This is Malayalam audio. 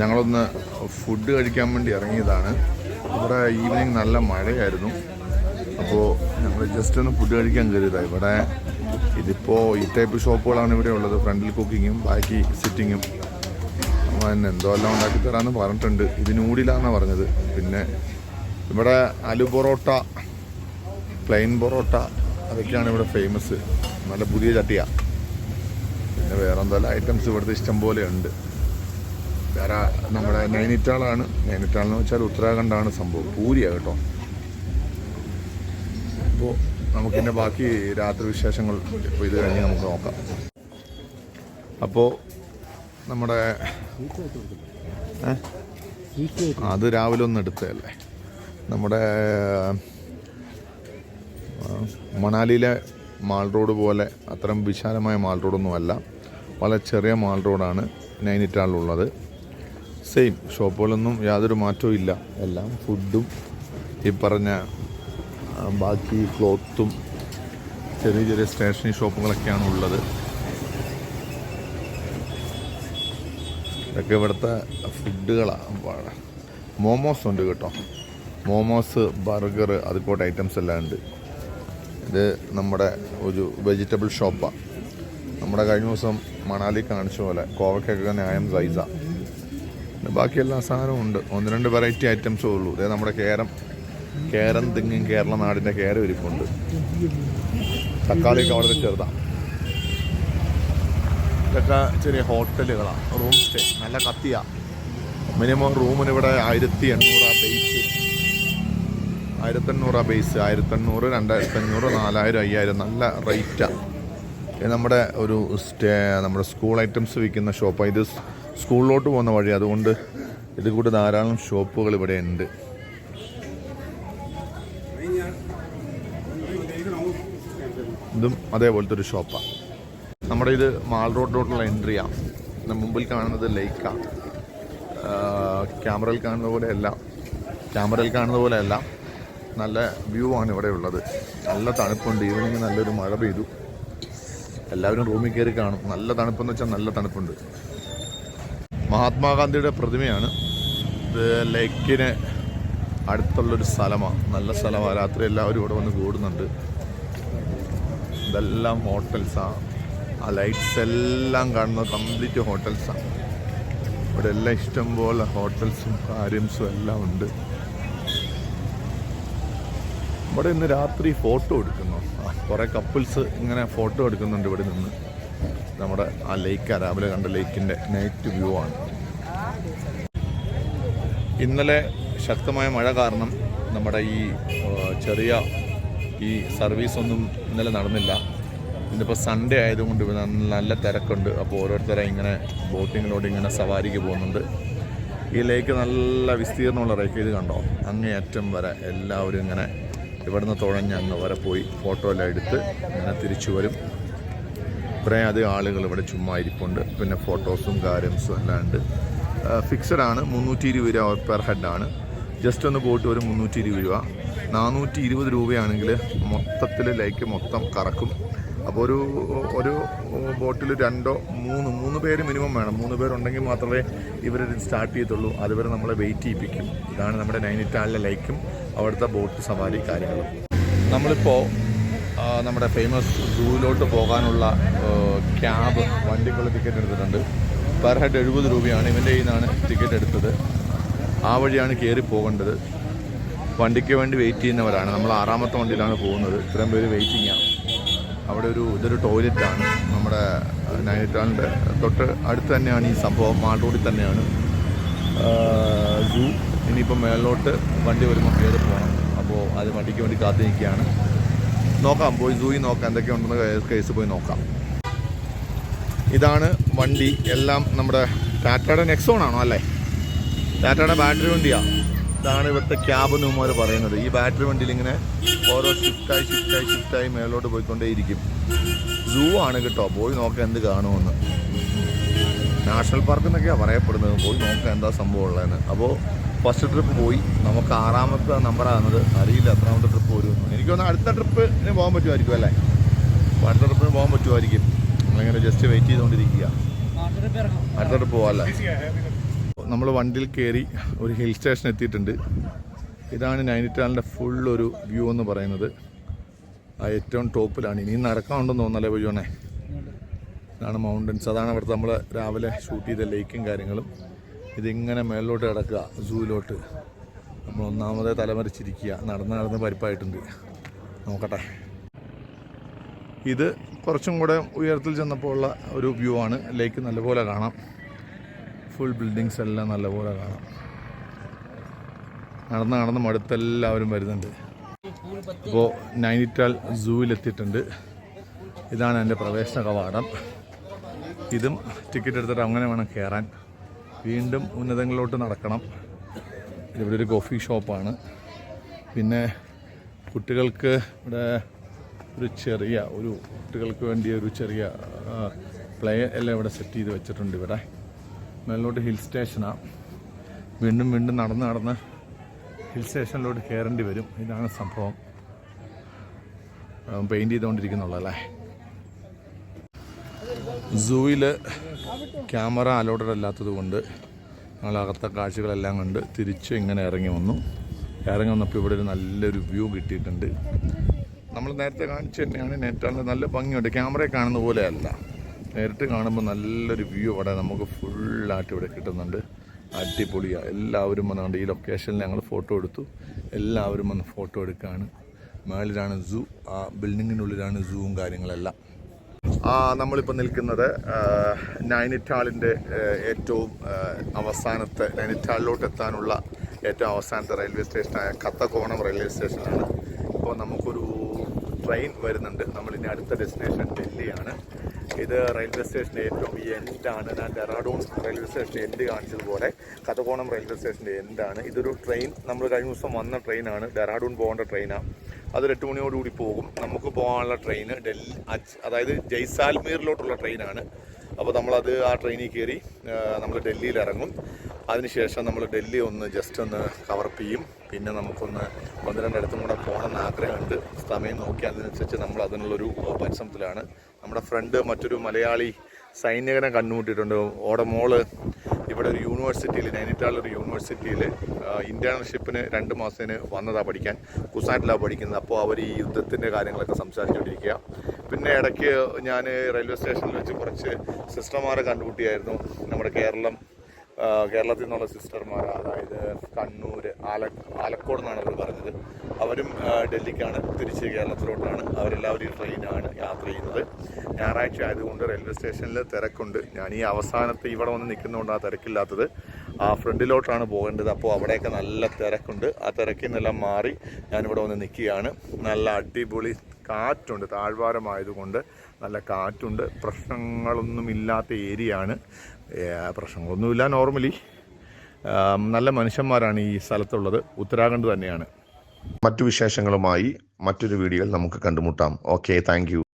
ഞങ്ങളൊന്ന് ഫുഡ് കഴിക്കാൻ വേണ്ടി ഇറങ്ങിയതാണ്. ഇവിടെ ഈവനിങ് നല്ല മഴയായിരുന്നു. അപ്പോൾ ഞങ്ങൾ ജസ്റ്റ് ഒന്ന് ഫുഡ് കഴിക്കാൻ കയറിയതാണ് ഇവിടെ ഇതിപ്പോൾ ഈ ടൈപ്പ് ഷോപ്പുകളാണ് ഇവിടെ ഉള്ളത്. ഫ്രണ്ടിൽ കുക്കിങ്ങും ബാക്കി സിറ്റിങ്ങും പിന്നെ എന്തോ എല്ലാം ഉണ്ടാക്കി തരാമെന്ന് പറഞ്ഞിട്ടുണ്ട്. ഇത് നൂഡിലാന്നാണ് പറഞ്ഞത്. പിന്നെ ഇവിടെ അലു പൊറോട്ട പ്ലെയിൻ പൊറോട്ട അതൊക്കെയാണ് ഇവിടെ ഫേമസ് നല്ല പുതിയ ചട്ടിയാണ് പിന്നെ വേറെ എന്തോ ഐറ്റംസ് ഇവിടുത്തെ ഇഷ്ടം പോലെ ഉണ്ട്. വേറെ നമ്മുടെ നൈനിറ്റാളാണ്. നൈനിറ്റാൾ എന്ന് വെച്ചാൽ ഉത്തരാഖണ്ഡാണ് സംഭവം. പൂരിയാണ് കേട്ടോ. അപ്പോൾ നമുക്കിന്റെ ബാക്കി രാത്രി വിശേഷങ്ങൾ ഇപ്പോൾ ഇത് കഴിഞ്ഞ് നമുക്ക് നോക്കാം. അപ്പോൾ നമ്മുടെ? അത് രാവിലെ ഒന്ന് എടുത്തതല്ലേ? നമ്മുടെ മണാലിയിലെ മാൾ റോഡ് പോലെ അത്രയും വിശാലമായ മാൾ റോഡൊന്നുമല്ല. വളരെ ചെറിയ മാൾ റോഡാണ് നൈനിറ്റാളിലുള്ളത്. സെയിം ഷോപ്പുകളൊന്നും യാതൊരു മാറ്റവും ഇല്ല. എല്ലാം ഫുഡും ഈ പറഞ്ഞ ബാക്കി ക്ലോത്തും ചെറിയ ചെറിയ സ്റ്റേഷനറി ഷോപ്പുകളൊക്കെയാണ് ഉള്ളത്. ഇതൊക്കെ ഇവിടുത്തെ ഫുഡുകളാണ് മോമോസ് ഉണ്ട് കേട്ടോ. മോമോസ് ബർഗർ അതുപോലെ ഐറ്റംസ് എല്ലാം ഉണ്ട്. ഇത് നമ്മുടെ ഒരു വെജിറ്റബിൾ ഷോപ്പാണ് നമ്മുടെ കഴിഞ്ഞ ദിവസം മണാലി കാണിച്ച പോലെ കോവയ്ക്കൊക്കെ ന്യായം സൈസ. പിന്നെ ബാക്കി എല്ലാ സാധനവും ഉണ്ട് ഒന്ന് രണ്ട് വെറൈറ്റി ഐറ്റംസേ ഉള്ളൂ. ഇതേ നമ്മുടെ കേരം. കേരം തിങ്ങും കേരള നാടിന്റെ കേരം ഇരിപ്പുണ്ട്. തക്കാളിയൊക്കെ വളരെ ചെറുതാണ് ഇതൊക്കെ ചെറിയ ഹോട്ടലുകളാണ്. Room stay. നല്ല കത്തിയ. മിനിമം റൂമിന് ഇവിടെ ആയിരത്തി എണ്ണൂറ് ബേസ് ആയിരത്തി എണ്ണൂറ് ബേസ് ആയിരത്തി എണ്ണൂറ് രണ്ടായിരത്തി അഞ്ഞൂറ് നാലായിരം അയ്യായിരം. നല്ല റേറ്റാണ് നമ്മുടെ ഒരു സ്റ്റേ നമ്മുടെ സ്കൂൾ ഐറ്റംസ് വിൽക്കുന്ന ഷോപ്പാണ് ഇത് സ്കൂളിലോട്ട് പോകുന്ന വഴി അതുകൊണ്ട് ഇത് കൂടെ ധാരാളം ഷോപ്പുകൾ ഇവിടെ ഉണ്ട്. ഇതും അതേപോലത്തെ ഒരു ഷോപ്പാണ് നമ്മുടെ ഇത് മാൾ റോഡിലോട്ടുള്ള എൻട്രിയാണ് മുമ്പിൽ കാണുന്നത് ലേക്കാണ് ക്യാമറയിൽ കാണുന്ന പോലെയല്ല ക്യാമറയിൽ കാണുന്ന പോലെയല്ല നല്ല വ്യൂ ആണ് ഇവിടെ ഉള്ളത്. നല്ല തണുപ്പുണ്ട്. ഈവനിങ് നല്ലൊരു മഴ പെയ്തു. എല്ലാവരും റൂമിൽ കയറി കാണും. നല്ല തണുപ്പെന്ന് വെച്ചാൽ നല്ല തണുപ്പുണ്ട്. മഹാത്മാഗാന്ധിയുടെ പ്രതിമയാണ്. ഇത് ലേക്കിന് അടുത്തുള്ളൊരു സ്ഥലമാണ് നല്ല സ്ഥലമാണ് രാത്രി എല്ലാവരും ഇവിടെ വന്ന് കൂടുന്നുണ്ട്. ഇതെല്ലാം ഹോട്ടൽസാണ് ആ ലൈറ്റ്സ് എല്ലാം കാണുന്നത് കംപ്ലീറ്റ് ഹോട്ടൽസാണ് ഇവിടെ എല്ലാം ഇഷ്ടംപോലെ ഹോട്ടൽസും കാര്യംസും എല്ലാം ഉണ്ട്. ഇവിടെ ഇന്ന് രാത്രി ഫോട്ടോ എടുക്കുന്നു. കുറേ കപ്പിൾസ് ഇങ്ങനെ ഫോട്ടോ എടുക്കുന്നുണ്ട് ഇവിടെ നിന്ന്. നമ്മുടെ ആ ലേക്ക് രാവിലെ കണ്ട ലേക്കിന്റെ നൈറ്റ് വ്യൂ ആണ്. ഇന്നലെ ശക്തമായ മഴ കാരണം നമ്മുടെ ഈ ചെറിയ ഈ സർവീസ് ഒന്നും ഇന്നലെ നടന്നില്ല. ഇന്നിപ്പോൾ സൺഡേ ആയതുകൊണ്ട് നല്ല തിരക്കുണ്ട്. അപ്പോൾ ഓരോരുത്തരെ ഇങ്ങനെ ബോട്ടിങ്ങിലോട്ട് ഇങ്ങനെ സവാരിക്ക് പോകുന്നുണ്ട്. ഈ ലേക്ക് നല്ല വിസ്തീർണമുള്ള റേക്ക് ഇത് കണ്ടോ? അങ്ങേയറ്റം വരെ എല്ലാവരും ഇങ്ങനെ ഇവിടുന്ന് തുഴഞ്ഞ് അങ്ങ് വരെ പോയി ഫോട്ടോ എല്ലാം എടുത്ത് ഇങ്ങനെ തിരിച്ചു വരും. ഇത്രയും അധികം ആളുകൾ ഇവിടെ ചുമ്മാ ഇരിപ്പുണ്ട്. പിന്നെ ഫോട്ടോസും കാര്യംസും എല്ലാം ഉണ്ട്. ഫിക്സഡ് ആണ്. മുന്നൂറ്റി ഇരുപത് രൂപ പെർ ഹെഡാണ് ജസ്റ്റ് ഒന്ന് പോയിട്ട് ഒരു മുന്നൂറ്റി ഇരുപത് രൂപ. നാനൂറ്റി ഇരുപത് രൂപയാണെങ്കിൽ മൊത്തത്തിൽ ലൈക്ക് മൊത്തം കറക്കും. അപ്പോൾ ഒരു ഒരു ബോട്ടിൽ രണ്ടോ മൂന്ന് മൂന്ന് പേര് മിനിമം വേണം. മൂന്ന് പേരുണ്ടെങ്കിൽ മാത്രമേ ഇവർ സ്റ്റാർട്ട് ചെയ്യത്തുള്ളൂ. അതുവരെ നമ്മളെ വെയിറ്റ് ചെയ്യിപ്പിക്കും. ഇതാണ് നമ്മുടെ നൈനിറ്റാലിലെ ലൈക്കും അവിടുത്തെ ബോട്ട് സവാരി കാര്യങ്ങളും. നമ്മളിപ്പോൾ നമ്മുടെ ഫേമസ് ജൂവിലോട്ട് പോകാനുള്ള ക്യാബ് വണ്ടിക്കുള്ള ടിക്കറ്റ് എടുത്തിട്ടുണ്ട്. പെർ ഹെഡ് എഴുപത് രൂപയാണ് ഇവന്റെ കയ്യിൽ നിന്നാണ് ടിക്കറ്റ് എടുത്തത്. ആ വഴിയാണ് കയറി പോകേണ്ടത്. വണ്ടിക്ക് വേണ്ടി വെയിറ്റ് ചെയ്യുന്നവരാണ്. നമ്മൾ ആറാമത്തെ വണ്ടിയിലാണ് പോകുന്നത്. ഇത്രയും പേര് വെയിറ്റിംഗാണ് അവിടെ ഒരു ഇതൊരു ടോയ്ലറ്റാണ് നമ്മുടെ നൈനിറ്റാളിന്റെ തൊട്ട് അടുത്ത് തന്നെയാണ് ഈ സംഭവം. റോഡിൽ തന്നെയാണ്. സൂ ഇനിയിപ്പോൾ മേളിലോട്ട് വണ്ടി വരുമ്പോൾ കയറി പോകണം. അപ്പോൾ അത് വണ്ടിക്ക് വേണ്ടി കാത്തിരിക്കുകയാണ്. നോക്കാം. പോയി സൂയി നോക്കാം. എന്തൊക്കെയുണ്ടെന്ന് കേസ് പോയി നോക്കാം. ഇതാണ് വണ്ടി. എല്ലാം നമ്മുടെ ടാറ്റയുടെ നെക്സോൺ ആണോ അല്ലേ? ടാറ്റയുടെ ബാറ്ററി വണ്ടിയാണ് ഇതാണ് ഇവിടുത്തെ ക്യാബ് എന്ന് ഉമ്മാർ പറയുന്നത്. ഈ ബാറ്ററി വണ്ടിയിൽ ഇങ്ങനെ ഓരോ ഷിഫ്റ്റായി ഷിഫ്റ്റായി ഷിഫ്റ്റായി മേലോട്ട് പോയിക്കൊണ്ടേയിരിക്കും. സൂ ആണ് കേട്ടോ. പോയി നോക്കാം എന്ത് കാണുമെന്ന്. നാഷണൽ പാർക്ക് എന്നൊക്കെയാണ് പറയപ്പെടുന്നത്. പോയി നോക്കാം എന്താ സംഭവം ഉള്ളതെന്ന്. അപ്പോൾ ഫസ്റ്റ് ട്രിപ്പ് പോയി. നമുക്ക് ആറാമത്തെ നമ്പറാകുന്നത് അറിയില്ല. എത്രാമത്തെ ട്രിപ്പ് വരുമെന്ന് എനിക്ക് തോന്നുന്നു അടുത്ത ട്രിപ്പിന് പോകാൻ പറ്റുമായിരിക്കും അല്ലേ? അടുത്ത ട്രിപ്പിന് പോകാൻ പറ്റുമായിരിക്കും. നമ്മളിങ്ങനെ ജസ്റ്റ് വെയിറ്റ് ചെയ്തുകൊണ്ടിരിക്കുക അടുത്തോട്ട് പോവാല്ല? നമ്മൾ വണ്ടിയിൽ കയറി ഒരു ഹിൽ സ്റ്റേഷൻ എത്തിയിട്ടുണ്ട്. ഇതാണ് നൈനിറ്റാലിന്റെ ഫുൾ ഒരു വ്യൂ എന്ന് പറയുന്നത്. ആ ഏറ്റവും ടോപ്പിലാണ്. ഇനി നടക്കാനുണ്ടെന്ന് തോന്നല്ലേ പോയോണേ ഇതാണ് മൗണ്ടൻസ് അതാണ് അവിടുത്തെ നമ്മൾ രാവിലെ ഷൂട്ട് ചെയ്ത ലേക്കും കാര്യങ്ങളും. ഇതിങ്ങനെ മേളിലോട്ട് കിടക്കുക സൂയിലോട്ട് നമ്മൾ ഒന്നാമതേ തലമറിച്ചിരിക്കുക. നടന്ന് നടന്ന് പരിപ്പായിട്ടുണ്ട്. നോക്കട്ടെ. ഇത് കുറച്ചും കൂടെ ഉയരത്തിൽ ചെന്നപ്പോൾ ഉള്ള ഒരു വ്യൂ ആണ്. ലേക്ക് നല്ലപോലെ കാണാം. ഫുൾ ബിൽഡിങ്സ് എല്ലാം നല്ലപോലെ കാണാം. നടന്ന് നടന്ന് മടുത്തെല്ലാവരും വരുന്നുണ്ട്. അപ്പോൾ നൈനിറ്റാൽ സൂവിലെത്തിയിട്ടുണ്ട് ഇതാണ് എന്റെ പ്രവേശന കവാടം. ഇതും ടിക്കറ്റ് എടുത്തിട്ട് അങ്ങനെ വേണം കയറാൻ. വീണ്ടും ഉന്നതങ്ങളിലോട്ട് നടക്കണം. ഇവിടെ ഒരു കോഫി ഷോപ്പാണ് പിന്നെ കുട്ടികൾക്ക് ഇവിടെ ഒരു ചെറിയ ഒരു കുട്ടികൾക്ക് വേണ്ടിയ ഒരു ചെറിയ പ്ലേ എല്ലാം ഇവിടെ സെറ്റ് ചെയ്ത് വെച്ചിട്ടുണ്ട് ഇവിടെ. മേലോട്ട് ഹിൽ സ്റ്റേഷനാണ് വീണ്ടും വീണ്ടും നടന്ന് നടന്ന് ഹിൽ സ്റ്റേഷനിലോട്ട് കയറേണ്ടി വരും. ഇതാണ് സംഭവം. പെയിന്റ് ചെയ്തുകൊണ്ടിരിക്കുന്നുള്ളല്ലേ സൂവിൽ ക്യാമറ അലോഡഡ് അല്ലാത്തത് കൊണ്ട് ഞങ്ങളകത്ത കാഴ്ചകളെല്ലാം കണ്ട് തിരിച്ച് ഇങ്ങനെ ഇറങ്ങി വന്നു. ഇറങ്ങി വന്നപ്പോൾ ഇവിടെ ഒരു നല്ലൊരു വ്യൂ കിട്ടിയിട്ടുണ്ട്. നമ്മൾ നേരത്തെ കാണിച്ചു തന്നെയാണ് നെറ്റാണ് നല്ല ഭംഗിയുണ്ട്. ക്യാമറയെ കാണുന്ന പോലെയല്ല. നേരിട്ട് കാണുമ്പോൾ നല്ലൊരു വ്യൂ അവിടെ നമുക്ക് ഫുള്ളായിട്ട് ഇവിടെ കിട്ടുന്നുണ്ട്. അടിപൊളിയാണ് എല്ലാവരും വന്നുകൊണ്ട് ഈ ലൊക്കേഷനിൽ ഞങ്ങൾ ഫോട്ടോ എടുത്തു. എല്ലാവരും വന്ന് ഫോട്ടോ എടുക്കുകയാണ് മേളിലാണ് സൂ ആ ബിൽഡിങ്ങിനുള്ളിലാണ് സൂവും കാര്യങ്ങളെല്ലാം. ആ, നമ്മളിപ്പോൾ നിൽക്കുന്നത് നൈനിറ്റാളിന്റെ ഏറ്റവും അവസാനത്തെ നൈനിറ്റാളിലോട്ട് എത്താനുള്ള ഏറ്റവും അവസാനത്തെ റെയിൽവേ സ്റ്റേഷനായ കത്തക്കോണം റെയിൽവേ സ്റ്റേഷനാണ് ഇപ്പോൾ നമുക്കൊരു ട്രെയിൻ വരുന്നുണ്ട്. നമ്മളിനി അടുത്ത ഡെസ്റ്റിനേഷൻ ഡൽഹിയാണ്. ഇത് റെയിൽവേ സ്റ്റേഷന്റെ ഏറ്റവും ഈ എൻഡാണ് ഞാൻ ഡെറാഡൂൺ റെയിൽവേ സ്റ്റേഷന്റെ എൻഡ് കാണിച്ചതുപോലെ കഥകോണം റെയിൽവേ സ്റ്റേഷന്റെ എൻഡാണ് ഇതൊരു ട്രെയിൻ നമ്മൾ കഴിഞ്ഞ ദിവസം വന്ന ട്രെയിനാണ് ഡെറാഡൂൺ പോകേണ്ട ട്രെയിനാണ് അതൊരു എട്ട് മണിയോടുകൂടി പോകും. നമുക്ക് പോകാനുള്ള ട്രെയിൻ ഡൽഹി അതായത് ജയ്സാൽമീറിലോട്ടുള്ള ട്രെയിനാണ് അപ്പോൾ നമ്മളത് ആ ട്രെയിനിൽ കയറി നമ്മൾ ഡൽഹിയിൽ ഇറങ്ങും. അതിനുശേഷം നമ്മൾ ഡൽഹി ഒന്ന് ജസ്റ്റ് ഒന്ന് കവറപ്പ് ചെയ്യും. പിന്നെ നമുക്കൊന്ന് ഒന്ന് രണ്ടിടത്തും കൂടെ പോകണമെന്ന് ആഗ്രഹമുണ്ട്. സമയം നോക്കി അതിനനുസരിച്ച് നമ്മൾ അതിനുള്ളൊരു പരിശ്രമത്തിലാണ്. നമ്മുടെ ഫ്രണ്ട് മറ്റൊരു മലയാളി സൈനികനെ കണ്ടുമുട്ടിയിട്ടുണ്ട്. ഓടെ മോൾ ഇവിടെ ഒരു യൂണിവേഴ്സിറ്റിയിൽ നൈനിറ്റാളിൽ ഒരു യൂണിവേഴ്സിറ്റിയിൽ ഇന്റേൺഷിപ്പിന് രണ്ട് മാസത്തിന് വന്നതാ പഠിക്കാൻ. കുസാറ്റിലാണ് പഠിക്കുന്നത്. അപ്പോൾ അവർ ഈ യുദ്ധത്തിന്റെ കാര്യങ്ങളൊക്കെ സംസാരിച്ചുകൊണ്ടിരിക്കുക പിന്നെ ഇടയ്ക്ക് ഞാൻ റെയിൽവേ സ്റ്റേഷനിൽ വെച്ച് കുറച്ച് സിസ്റ്റർമാരെ കണ്ടുമുട്ടിയായിരുന്നു. നമ്മുടെ കേരളം കേരളത്തിൽ നിന്നുള്ള സിസ്റ്റർമാർ അതായത് കണ്ണൂർ ആല ആലക്കോട് എന്നാണ് അവർ പറഞ്ഞത്. അവരും ഡൽഹിക്കാണ് തിരിച്ച് കേരളത്തിലോട്ടാണ്. അവരെല്ലാവരും ട്രെയിനാണ് യാത്ര ചെയ്യുന്നത്. ഞായറാഴ്ച ആയതുകൊണ്ട് റെയിൽവേ സ്റ്റേഷനിൽ തിരക്കുണ്ട്. ഞാൻ ഈ അവസാനത്ത് ഇവിടെ വന്ന് നിൽക്കുന്നതുകൊണ്ട് ആ തിരക്കില്ലാത്തത്. ആ ഫ്രണ്ടിലോട്ടാണ് പോകേണ്ടത്. അപ്പോൾ അവിടെയൊക്കെ നല്ല തിരക്കുണ്ട്. ആ തിരക്കിൽ നിന്നെല്ലാം മാറി ഞാനിവിടെ വന്ന് നിൽക്കുകയാണ്. നല്ല അടിപൊളി കാറ്റുണ്ട്. താഴ്വാരമായതുകൊണ്ട് നല്ല കാറ്റുണ്ട്. പ്രശ്നങ്ങളൊന്നുമില്ലാത്ത ഏരിയയാണ്. പ്രശ്നങ്ങളൊന്നുമില്ല നോർമലി. നല്ല മനുഷ്യന്മാരാണ് ഈ സ്ഥലത്തുള്ളത്. ഉത്തരാഖണ്ഡ് തന്നെയാണ്. മറ്റു വിശേഷങ്ങളുമായി മറ്റൊരു വീഡിയോയിൽ നമുക്ക് കണ്ടുമുട്ടാം. Okay thank